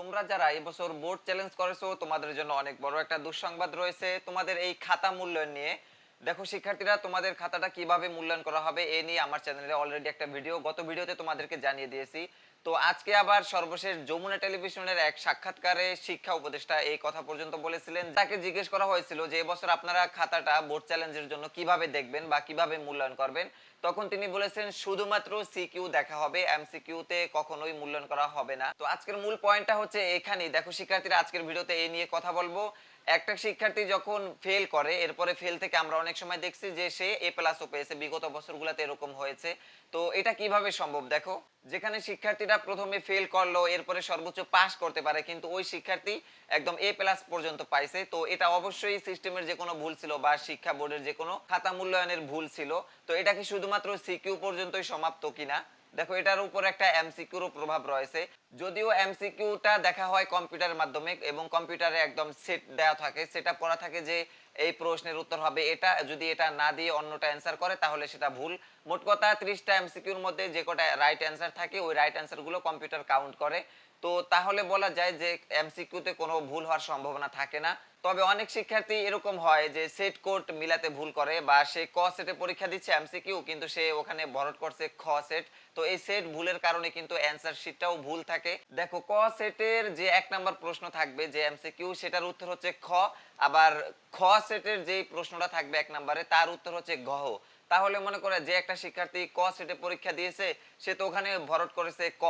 তোমরা যারা এবছর বোর্ড চ্যালেঞ্জ করেছ, তোমাদের জন্য অনেক বড় একটা দুঃসংবাদ রয়েছে। তোমাদের এই খাতা মূল্যায়ন নিয়ে। দেখো শিক্ষার্থীরা, তোমাদের খাতাটা কীভাবে মূল্যায়ন করা হবে, এ নিয়ে আমার চ্যানেলে অলরেডি একটা ভিডিও গত ভিডিওতে তোমাদেরকে জানিয়ে দিয়েছি। তো আজকে আবার সর্বশেষ যমুনা টেলিভিশনের এক সাক্ষাৎকারে শিক্ষা উপদেষ্টা এই কথা পর্যন্ত বলেছিলেন। তাকে জিজ্ঞেস করা হয়েছিল যে, এবছর আপনারা খাতাটা বোর্ড চ্যালেঞ্জের জন্য কীভাবে দেখবেন বা কীভাবে মূল্যায়ন করবেন? তখন তিনি বলেছেন, শুধুমাত্র সিকিউ দেখা হবে এমসিকিউতে কখনোই মূল্যায়ন করা হবে না। তো আজকের মূল পয়েন্টটা হচ্ছে এখানেই। দেখো, শিক্ষার্থীরা আজকের ভিডিওতে এই নিয়ে কথা বলব। একটা শিক্ষার্থী যখন ফেল করে, এরপরে ফেল থেকে আমরা অনেক সময় দেখছি যে, সে এ প্লাসও পেয়েছে। বিগত বছরগুলোতে এরকম হয়েছে। তো এটা কীভাবে সম্ভব? দেখো, যেখানে শিক্ষার্থীরা প্রথমে ফেল করল, এরপরে সর্বোচ্চ পাস করতে পারে, কিন্তু ওই শিক্ষার্থী একদম এ প্লাস পর্যন্ত পাইছে। তো এটা অবশ্যই সিস্টেমের যে কোনো ভুল ছিল বা শিক্ষা বোর্ডের যে কোনো খাতা মূল্যায়নের ভুল ছিল। তো এটা কি শুধুমাত্র সিকিউ পর্যন্তই সমাপ্ত কিনা? দেখো, এটার উপর একটা এমসিকিউরও প্রভাব রয়েছে। যদিও এমসিকিউটা দেখা হয় কম্পিউটারের মাধ্যমে এবং কম্পিউটারে একদম সেট দেওয়া থাকে, সেটা করা থাকে যে এই প্রশ্নের উত্তর হবে। এটা যদি এটা না দিয়ে অন্যটা অ্যান্সার করে, তাহলে সেটা ভুল। মোট কথা, ত্রিশটা এমসিকিউর মধ্যে যে কটা রাইট অ্যান্সার থাকে, ওই রাইট অ্যান্সারগুলো কম্পিউটার কাউন্ট করে। তো তাহলে বলা যায় যে এমসিকিউতে কোনো ভুল হওয়ার সম্ভাবনা থাকে না। তবে অনেক শিক্ষার্থী এরকম হয় যে সেট কোড মিলাতে ভুল করে বা সে ক সেটে পরীক্ষা দিচ্ছে এমসিকিউ কিন্তু সে ওখানে ভরট করছে খ সেট তো এই সেট ভুলের কারণে কিন্তু অ্যান্সার শিটটাও ভুল থাকে। দেখো, ক সেটের যে এক নাম্বার প্রশ্ন থাকবে যে এমসিকিউ সেটার উত্তর হচ্ছে খ। আবার খ সেটের যে প্রশ্নটা থাকবে এক নম্বরে, তার উত্তর হচ্ছে গহ তাহলে মনে করে যে একটা শিক্ষার্থী ক সেটে পরীক্ষা দিয়েছে, সে তো ওখানে ভরট করেছে ক।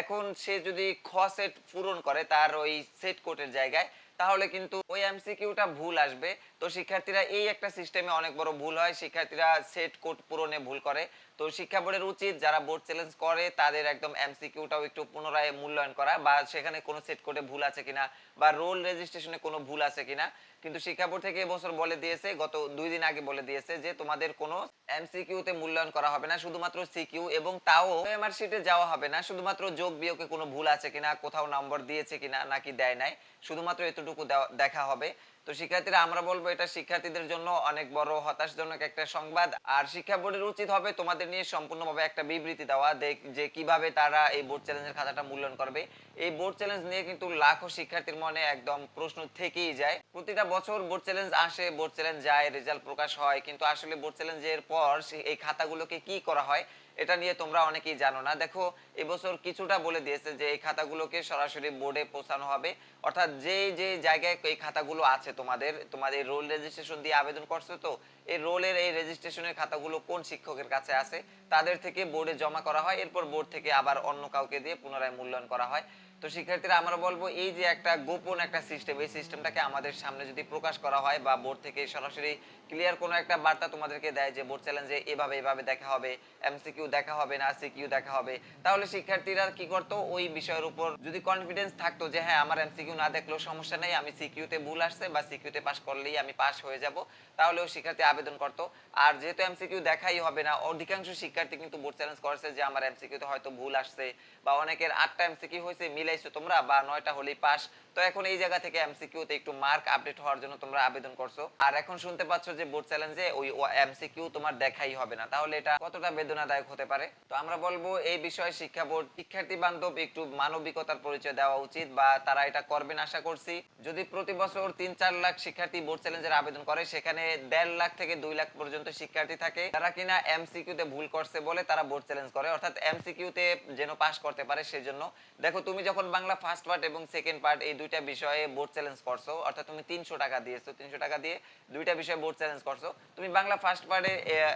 এখন সে যদি খ সেট পূরণ করে তার ওই সেট কোটের জায়গায় তাহলে কিন্তু ওই এমসিকিউটা ভুল আসবে। তো শিক্ষার্থীরা এই একটা সিস্টেমে অনেক বড় ভুল হয়। শিক্ষার্থীরা সেট কোড পূরণে ভুল করে। তো শিক্ষা বোর্ডের উচিত যারা বোর্ড চ্যালেঞ্জ করে, তাদের একদম এমসিকিউটাও একটু পুনরায় মূল্যায়ন করা বা সেখানে কোনো সেট কোডে ভুল আছে কিনা বা রোল রেজিস্ট্রেশনে কোনো ভুল আছে কিনা। কিন্তু শিক্ষা বোর্ড থেকে এবছর বলে দিয়েছে, গত দুই দিন আগে বলে দিয়েছে যে তোমাদের কোনো এমসিকিউতে মূল্যায়ন করা হবে না, শুধুমাত্র সিকিউ এবং তাও এমআর শিটে যাওয়া হবে না। শুধুমাত্র যোগ বিয়োগে কোনো ভুল আছে কিনা, কোথাও নম্বর দিয়েছে কিনা নাকি দেয় নাই, শুধুমাত্র এতটুকু দেওয়া- দেখা হবে। তো শিক্ষার্থীরা, আমরা বলব এটা শিক্ষার্থীদের জন্য অনেক বড় হতাশজনক একটা সংবাদ। আর শিক্ষা বোর্ডের উচিত হবে তোমাদের নিয়ে সম্পূর্ণভাবে একটা বিবৃতি দেওয়া, দেখ- যে কীভাবে তারা এই বোর্ড চ্যালেঞ্জের খাতাটা মূল্যায়ন করবে। এই বোর্ড চ্যালেঞ্জ নিয়ে কিন্তু লাখো শিক্ষার্থীর মনে একদম প্রশ্ন থেকেই যায়। প্রতিটা বছর বোর্ড চ্যালেঞ্জ আসে, বোর্ড চ্যালেঞ্জ যায়, রেজাল্ট প্রকাশ হয়। কিন্তু আসলে বোর্ড চ্যালেঞ্জের পর এই খাতাগুলোকে কি করা হয়, এটা নিয়ে তোমরা অনেকেই জানো না। দেখো, এবছর কিছুটা বলে দিয়েছে যে এই খাতাগুলোকে সরাসরি বোর্ডে পৌঁছানো হবে। অর্থাৎ যে যে জায়গায় এই খাতাগুলো আছে তোমাদের তোমাদের রোল রেজিস্ট্রেশন দিয়ে আবেদন করছ তো, এই রোলের এই রেজিস্ট্রেশনের খাতাগুলো কোন শিক্ষকের কাছে আছে, তাদের থেকে বোর্ডে জমা করা হয়, এরপর বোর্ড থেকে আবার অন্য কাউকে দিয়ে পুনরায় মূল্যায়ন করা হয়। তো শিক্ষার্থীরা, আমরা বলব এই যে একটা গোপন একটা সিস্টেম এই সিস্টেমটাকে আমাদের সামনে যদি প্রকাশ করা হয় বা বোর্ড থেকে সরাসরি ক্লিয়ার কোনো একটা বার্তা তোমাদেরকে দেয় যে বোর্ড চ্যালেঞ্জে এভাবে এভাবে দেখা হবে এমসিকিউ দেখা হবে না সিকিউ দেখা হবে, তাহলে শিক্ষার্থীরা কি করতো? ওই বিষয়ের উপর যদি কনফিডেন্স থাকতো যে হ্যাঁ আমার এমসিকিউ না দেখলেও সমস্যা নেই, আমি সিকিউতে ভুল আসছে বা সিকিউতে পাস করলেই আমি পাস হয়ে যাব তাহলে ওই শিক্ষার্থী আবেদন করতো। আর যেহেতু এমসিকিউ দেখাই হবে না, অধিকাংশ শিক্ষার্থী কিন্তু বোর্ড চ্যালেঞ্জ করেছে যে আমার এমসিকিউতে হয়তো ভুল আসছে বা অনেকের আটটা এমসিকিউ হয়েছে মিলাইছো তোমরা? বা নয়টা হলেই পাস তো এখন এই জায়গা থেকে এমসিকিউতে একটু মার্ক আপডেট হওয়ার জন্য তোমরা আবেদন করছ। আর এখন শুনতে পাচ্ছ যে বোর্ড চ্যালেঞ্জে ওই এমসিকিউ তোমার দেখাই হবে না। তাহলে এটা কতটা বেদনাদায়ক হতে পারে? তো আমরা বলব, এই বিষয়ে শিক্ষা বোর্ড শিক্ষার্থী বান্ধব একটু মানবিকতার পরিচয় দেওয়া উচিত বা তারা এটা করবেন আশা করছি। যদি প্রতি বছর তিন চার লাখ শিক্ষার্থী বোর্ড চ্যালেঞ্জের আবেদন করে, সেখানে দেড় লাখ থেকে দুই লাখ পর্যন্ত শিক্ষার্থী থাকে। তারা কিনা এমসিকিউতে ভুল করছে বলে তারা বোর্ড চ্যালেঞ্জ করে। অর্থাৎ এমসিকিউতে যেন পাস করতে পারে সেজন্য। দেখো, তুমি যখন বাংলা ফার্স্ট পার্ট এবং সেকেন্ড পার্ট এই দুইটা বিষয়ে বোর্ড চ্যালেঞ্জ করছ। অর্থাৎ তুমি তিনশো টাকা দিয়েছ। তিনশো টাকা দিয়ে দুইটা বিষয়ে বোর্ড চ্যালেঞ্জ করছ। তুমি বাংলা ফার্স্ট পার্টে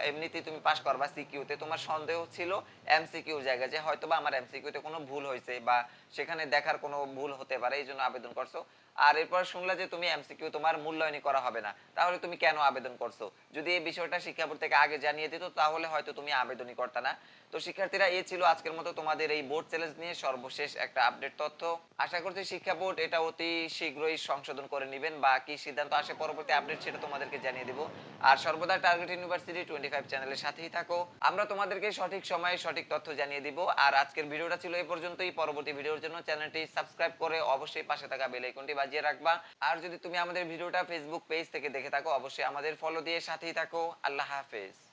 এমনিতেই তুমি পাস করবা সিকিউতে তোমার সন্দেহ ছিল এমসিকিউ জায়গা যে হয়তো বা আমার এমসিকিউতে কোনো ভুল হয়েছে বা সেখানে দেখার কোনো ভুল হতে পারে, এই জন্য আবেদন করছ। আর এরপর শুনলা যে তুমি এমসিকিউ তোমার মূল্যায়নই করা হবে না। তাহলে তুমি কেন আবেদন করছ? যদি এই বিষয়টা শিক্ষা বোর্ড থেকে আগে জানিয়ে দিত, তাহলে হয়তো তুমি আবেদনই করতে না। তো শিক্ষার্থীরা, এ ছিল আজকের মতো। তোমাদের এই বোর্ড চ্যালেঞ্জ নিয়ে সর্বশেষ একটা আপডেট তথ্য। আশা করছি শিক্ষা বোর্ড এটা অতি শীঘ্রই সংশোধন করে নেবেন বা কি সিদ্ধান্ত আসে পরবর্তী আপডেট সেটা তোমাদেরকে জানিয়ে দিব। আর সর্বদা টার্গেট ইউনিভার্সিটি টোয়েন্টি ফাইভ চ্যানেলের সাথেই থাকো। আমরা তোমাদেরকে সঠিক সময়ে সঠিক তথ্য জানিয়ে দিব। আর আজকের ভিডিওটা ছিল এই পর্যন্তই। পরবর্তী ভিডিওর জন্য চ্যানেলটি সাবস্ক্রাইব করে অবশ্যই পাশে থাকা বেল আইকনটি বাজিয়ে রাখবা। আর যদি তুমি আমাদের ভিডিওটা ফেসবুক পেজ থেকে দেখে থাকো, অবশ্যই আমাদের ফলো দিয়ে সাথেই থাকো। আল্লাহ হাফেজ।